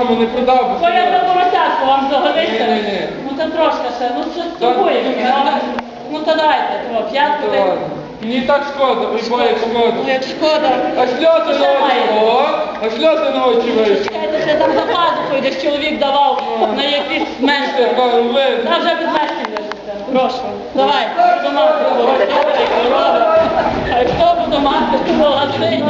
додому не продав. бо Коля за поросятку вам загодиться? Ні-ні-ні. Ну то трошки ще, ну що з тобою? ну, ну, Ну то дайте, то п'ятку. Мені так шкода, ой, бо як Ну шкода. як шкода. А сльози на очі, о, а сльози на очі вийшли. Чекайте, ще там за пазухою, десь чоловік давав на якісь менше. Тепер ви. Та вже без мешки лишиться. Прошу. Давай, буду мати поросятки, корови. А хто буду мати, то молодці.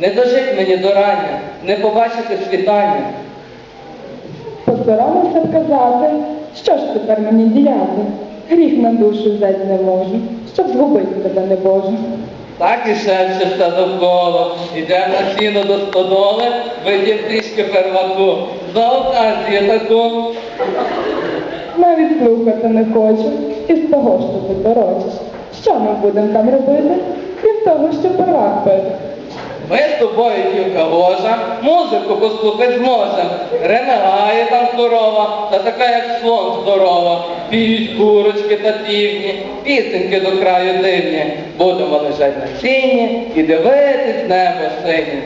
Не дожить мені до рання, не побачити світання. Постаралася сказати, що ж тепер мені діяти? Гріх на душу взять не можу, щоб згубити тебе не можу. Так і шепче все довкола. Ідем на сіно до стодоли, видім трішки перваку. За оказію таку. Навіть слухати не хочу із того, що ти торочиш. Що ми будемо там робити, крім того, що первак пити? Ми з тобою, дівка ложа, музику послухать зможем. Ренегає там корова, та така, як слон здорова. Піють курочки та півні, пісеньки до краю дивні. Будемо лежать на сіні і дивитись небо синє.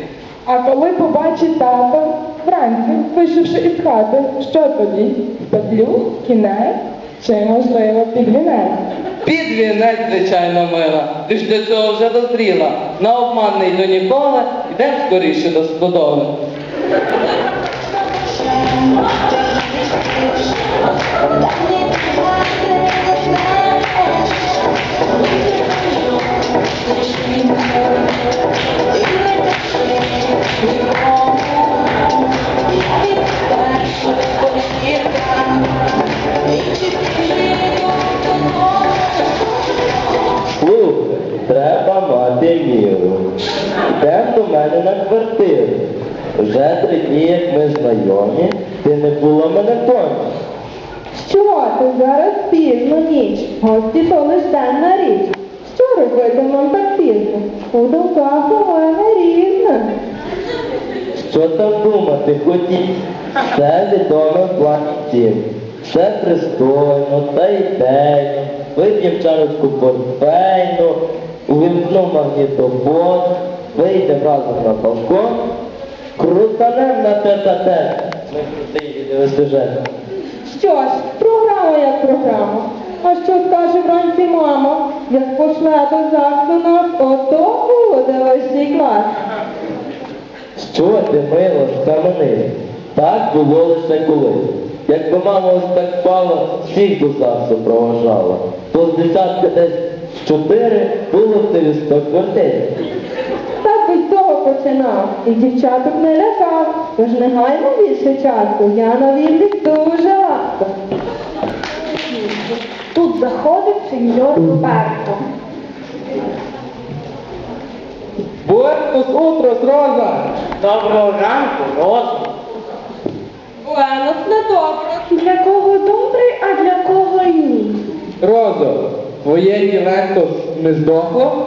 А коли побачить тата, вранці, вийшовши із хати, що тоді? Петлю, кінець чи, можливо, підвінець? Під вінець, звичайно, мила. Ти ж до цього вже дозріла. На обман не йду ніколи, йдем скоріше до стодоли. Як ми знайомі, ти не було мене конче. Що ти зараз пізно ніч? Гості то лиш денна річ. Що робити нам так пізно? У думках у мене різне. Що там думати хотіть? Все відомо платців. Все пристойно та ідейно. Вип'єм чарочку портфейну, увімкну магнітофон, вийдемо разом на балкон, крутанем на тет-а-тет. Ми крутий відеосюжет. Що ж, програма як програма. А що скаже вранці мама? Як пошле до ЗАГСу нас, ото буде весь клас. Що ти, мило, схаменись? Так було лише колись. Якби мама ось так спала, всіх до завтра проважала. То з десятка десь чотири було тобі сто квартир. Починав. І дівчаток не лякав. Тож не гаймо більше часу. Я на вільних дуже ласка. Тут заходить сеньор Роберто. Буертос утрос, Роза. Доброго ранку, Роза. Буенос недобре. Для кого добрий, а для кого ні. Розо, твоє ділектос не здохло?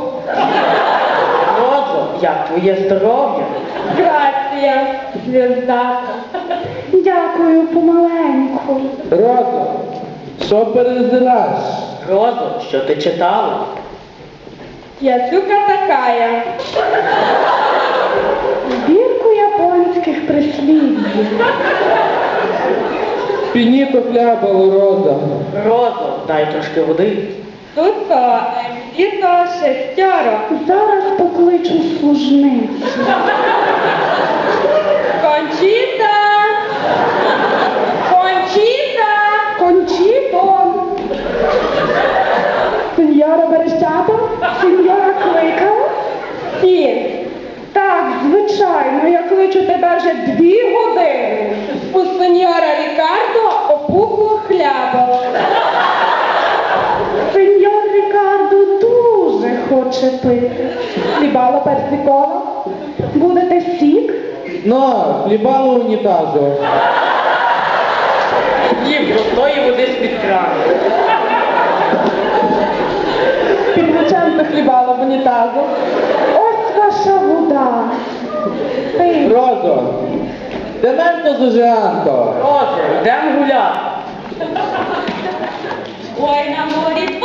Роза, як твоє здоров'я? Грація, звізда. Дякую помаленьку. Розо, що перезираєш? Роза, що ти читала? Яцюка такая. Збірку японських прислів'їв. Пініто хлябало, Роза. Роза, дай трошки води. Тут діто шестеро. Зараз покличу служницю. Кончіта! Кончіта! Кончіто! Сеньора Берещата? Сеньора кликала? Сін! Так, звичайно, я кличу тебе вже дві години. У сеньора Рікардо опухло хоче пити. Хлібало персикова? Будете сік? На, хлібало унітазу. Їм простої води з-під крану. Підвечерне хлібало в унітазу. Ось ваша вода. Пий. Розо, дементо зужанто. Роза, йдемо гуляти. Ой, на морі